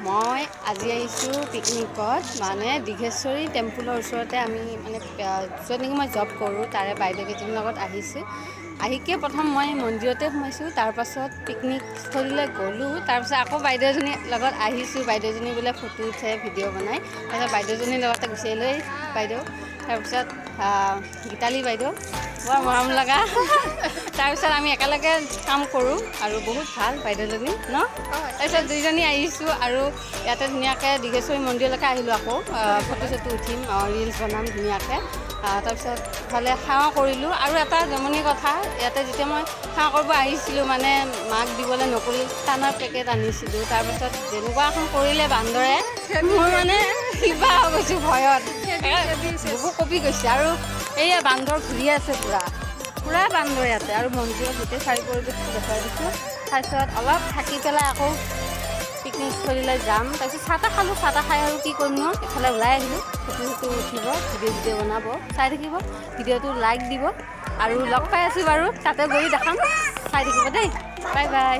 মই আজি আহিছোঁ পিকনিকত মানে দীঘেশ্বৰী টেম্পুলৰ ওচৰতে আমি মানে য'ত নেকি মই জব কৰোঁ, তাৰে বাইদেউকেইজনীৰ লগত আহিছোঁ। আহিকে প্ৰথম মই মন্দিৰতে সোমাইছোঁ তাৰপাছত পিকনিকস্থলীলৈ গ'লোঁ তাৰপাছত আকৌ বাইদেউজনীৰ লগত আহিছোঁ। বাইদেউজনী বোলে ফটো উঠে, ভিডিঅ' বনাই তাৰপিছত বাইদেউজনীৰ লগতে গুচি আহিলোঁ। বাইদেউ তাৰপিছত গীতালি বাইদেউ। বৰ মৰম লগা। তাৰপিছত আমি একেলগে কাম কৰোঁ আৰু বহুত ভাল বাইদেউজনী ন? তাৰপিছত দুইজনী আহিছোঁ আৰু ইয়াতে ধুনীয়াকৈ দীঘেশ্বৰী মন্দিৰলৈকে আহিলোঁ আকৌ। ফটো চটো উঠিম ৰিলচ বনাম ধুনীয়াকৈ। তাৰপিছত ইফালে সেৱা কৰিলোঁ আৰু এটা জমনি কথা ইয়াতে যেতিয়া মই সেৱা কৰিব আহিছিলোঁ মানে মাক দিবলৈ নকৰি টানৰ পেকেট আনিছিলোঁ তাৰপিছত যেনেকুৱা এখন কৰিলে বান্দৰে মোৰ মানে কিবা গৈছোঁ ভয়ত। বহু কপি গৈছে আৰু এইয়া বান্দৰ ঘূৰি আছে পূৰা। পূৰা বান্দৰ ইয়াতে আৰু মন্দিৰত গোটেই চাৰি পৰিৱেশটো দেখুৱাই দিছোঁ। তাৰপিছত অলপ থাকি পেলাই আকৌ পিকনিক স্থলীলৈ যাম। তাৰপিছত চাহ খালোঁ, চাহ তাহ খাই আৰু কি কৰিম মই এফালে ওলাই আহিলোঁ। ফটো চটো উঠিব, ভিডিঅ' ভিডিঅ' বনাব, চাই থাকিব, ভিডিঅ'টো লাইক দিব আৰু লগ পাই আছোঁ বাৰু, তাতে গৈ দেখাম। চাই থাকিব দেই। Bye bye.